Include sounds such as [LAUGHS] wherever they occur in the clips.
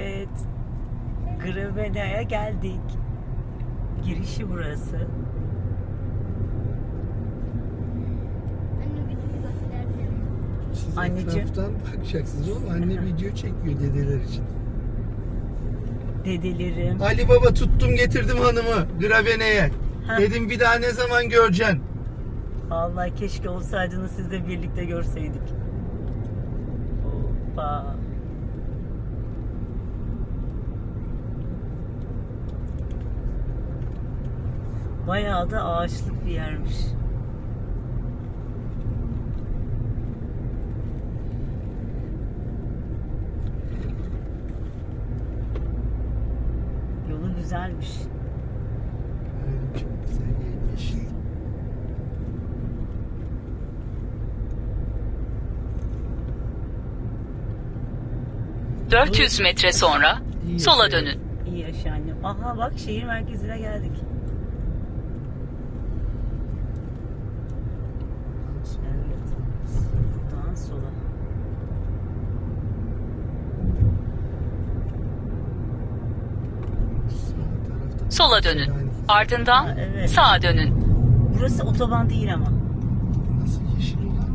Evet. Gravena'ya geldik. Girişi burası. Anne bir gösterdim. Siz Anneciğim. etraftan bakacaksınız oğlum. Anne [LAUGHS] video çekiyor dedeler için. Dedelerim. Ali Baba tuttum getirdim hanımı Gravene'ye. Ha. Dedim bir daha ne zaman göreceksin? Vallahi keşke olsaydınız siz de birlikte görseydik. Hoppa. Bayağı da ağaçlık bir yermiş. Yolu güzelmiş. Ay, çok güzel gelmiş. 400 metre sonra sola dönün. İyi yaşa annem. Aha bak şehir merkezine geldik. Evet. Buradan sola. Sola dönün. Ardından Ha, evet. sağa dönün. Burası otoban değil ama. Nasıl yeşil olan?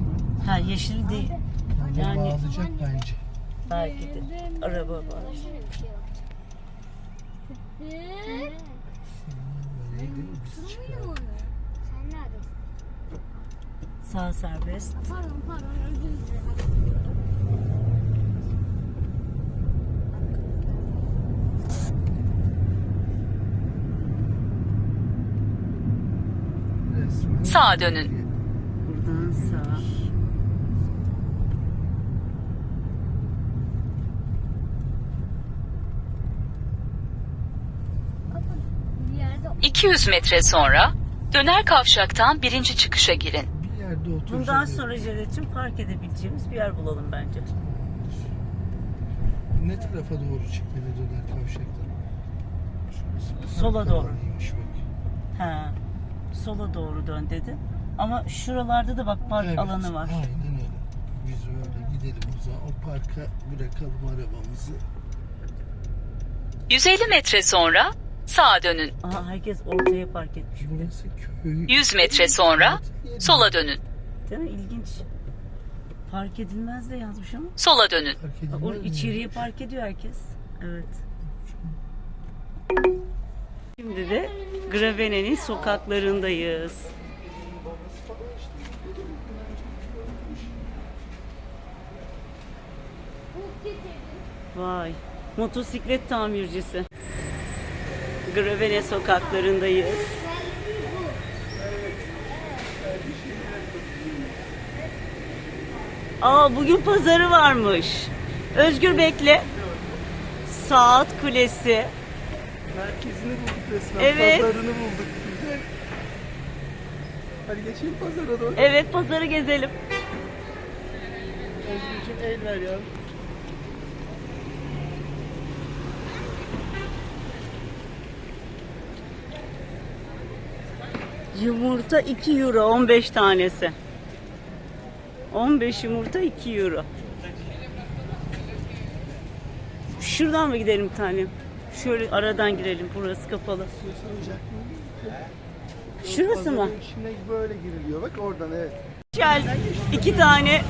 Ha yeşil değil. Yani, Yani- bağlayacak bence. Belki de. Araba var. Sen neredesin? Sağ serbest. Pardon pardon özür dilerim. Sağa dönün. Buradan sağ. Bir yerde 200 metre sonra döner kavşaktan birinci çıkışa girin. Oturacağız. Bundan sonra Jelet'cim park edebileceğimiz bir yer bulalım bence. Ne tarafa doğru çıktı döner kavşaktan? Şurası Sola park doğru. alanıymış bak. Ha. Sola doğru dön dedi. Ama şuralarda da bak park Evet, alanı var. Aynen öyle. Biz öyle gidelim o zaman. O parka bırakalım arabamızı. 150 metre sonra sağa dönün. Aha herkes ortaya park etmiş. Burası köy. 100 metre sonra sola dönün. Değil mi? İlginç. Park edilmez de yazmış ama. Sola dönün. Park Bak, edilmez or- mi? içeriye park ediyor herkes. Evet. Şimdi de Gravene'nin sokaklarındayız. Vay. Motosiklet tamircisi. Gravene sokaklarındayız. Aa bugün pazarı varmış. Özgür bekle. Saat Kulesi. Merkezini bulduk resmen. Evet. Pazarını bulduk. Güzel. Hadi geçelim pazara doğru. Evet pazarı gezelim. Özgürcüğüm el ver ya. Yumurta 2 euro 15 tanesi. 15 yumurta 2 euro. Şuradan mı gidelim bir tanem? Şöyle aradan girelim. Burası kapalı. Şurası mı? İçine böyle giriliyor. Bak oradan evet. Gel. İki tane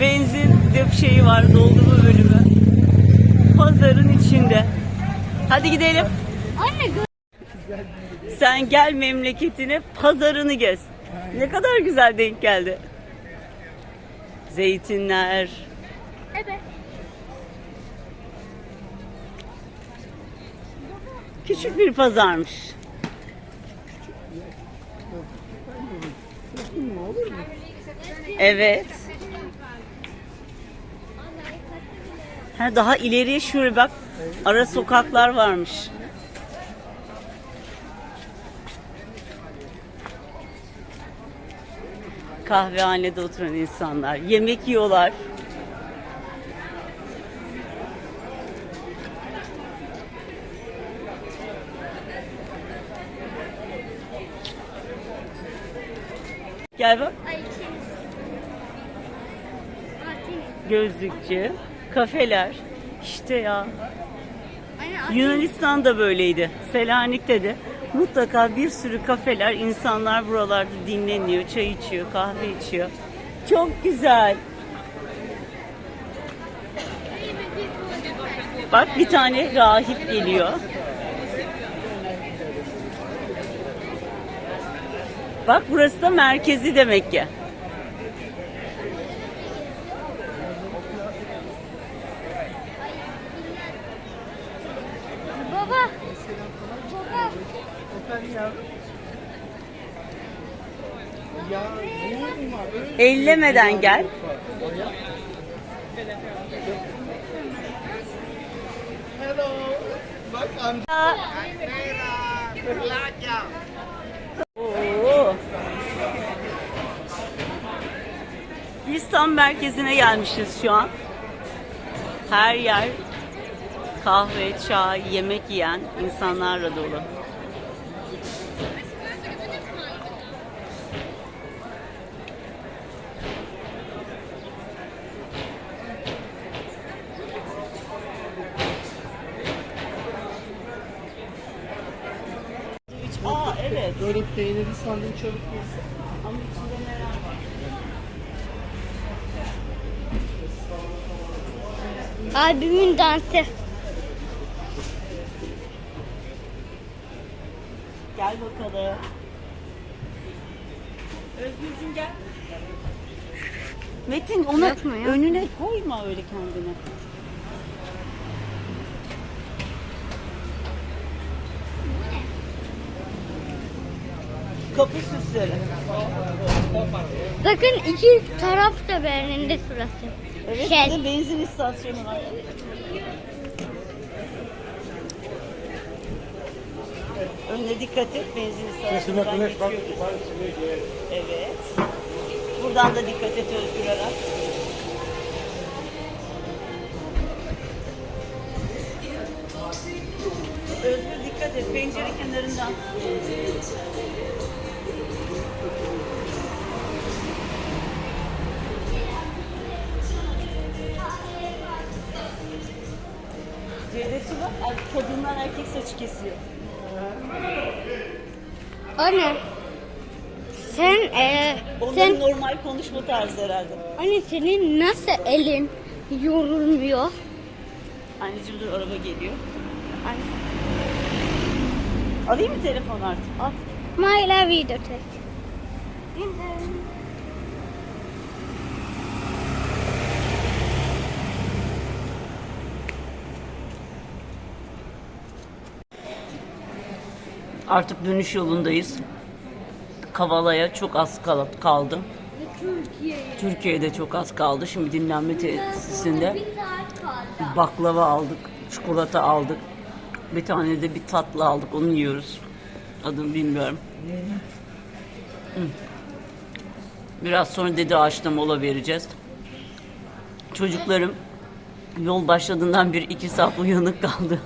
benzin dep şeyi var. Doldurma bölümü. Pazarın içinde. Hadi gidelim. Anne Sen gel memleketine pazarını gez. Ne kadar güzel denk geldi. Zeytinler. Evet. Küçük bir pazarmış. Evet. Ha, daha ileriye şöyle bak. Ara sokaklar varmış. Kahvehanede oturan insanlar. Yemek yiyorlar. Gel bak. Gözlükçü, kafeler. İşte ya. Anne Yunanistan da böyleydi. Selanik'te de mutlaka bir sürü kafeler, insanlar buralarda dinleniyor, çay içiyor, kahve içiyor. Çok güzel. Bak bir tane rahip geliyor. Bak burası da merkezi demek ki. Baba. Baba. Efendim yavrum? Ya ne var? Ellemeden gel. Oo. Biz tam merkezine gelmişiz şu an. Her yer kahve, çay, yemek yiyen insanlarla dolu. Aa evet. Böyle peynirli sandviç alıp. Ama içinde neler var? Abimin dansı. Gel bakalım. Özgürcüğüm gel. Metin onu Yapma ya. önüne koyma öyle kendine. Kapı süsleri. Bakın iki taraf da beğeninde sırası. Evet, Şey. bir de benzin istasyonu var. Önüne dikkat et, benzin istasyonundan geçiyoruz. Evet. Buradan da dikkat et Özgür Aras. Özgür dikkat et, pencere kenarından. Kadınlar erkek saçı kesiyor. Anne. Sen e, Onların sen normal konuşma tarzı herhalde. anne senin nasıl elin yorulmuyor? Anneciğim dur araba geliyor. Anne. Alayım mı telefon artık? Al. Mayla video çek. Artık dönüş yolundayız. Kavala'ya çok az kal- kaldı. Türkiye'ye. Türkiye'de çok az kaldı. Şimdi dinlenme tesisinde baklava aldık, çikolata aldık. Bir tane de bir tatlı aldık. Onu yiyoruz. Adını bilmiyorum. Biraz sonra dede ağaçta mola vereceğiz. Çocuklarım yol başladığından bir iki saat uyanık kaldı.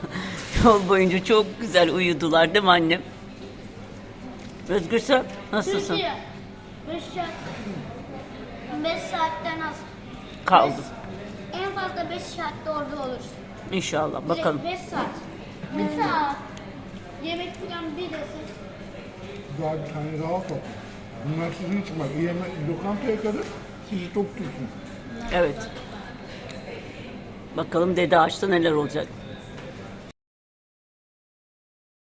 Yol boyunca çok güzel uyudular değil mi annem? Özgür sen nasılsın? Türkiye. 5 saat. 5 saatten az. Kaldı. En fazla 5 saatte orada oluruz. İnşallah bakalım. 5 saat. Mesela yemek falan bir de siz. Daha bir tane rahat ol. Bunlar sizin için bak. Yeme, lokantaya kadar sizi tok tutsun. Evet. Bakalım dede ağaçta neler olacak.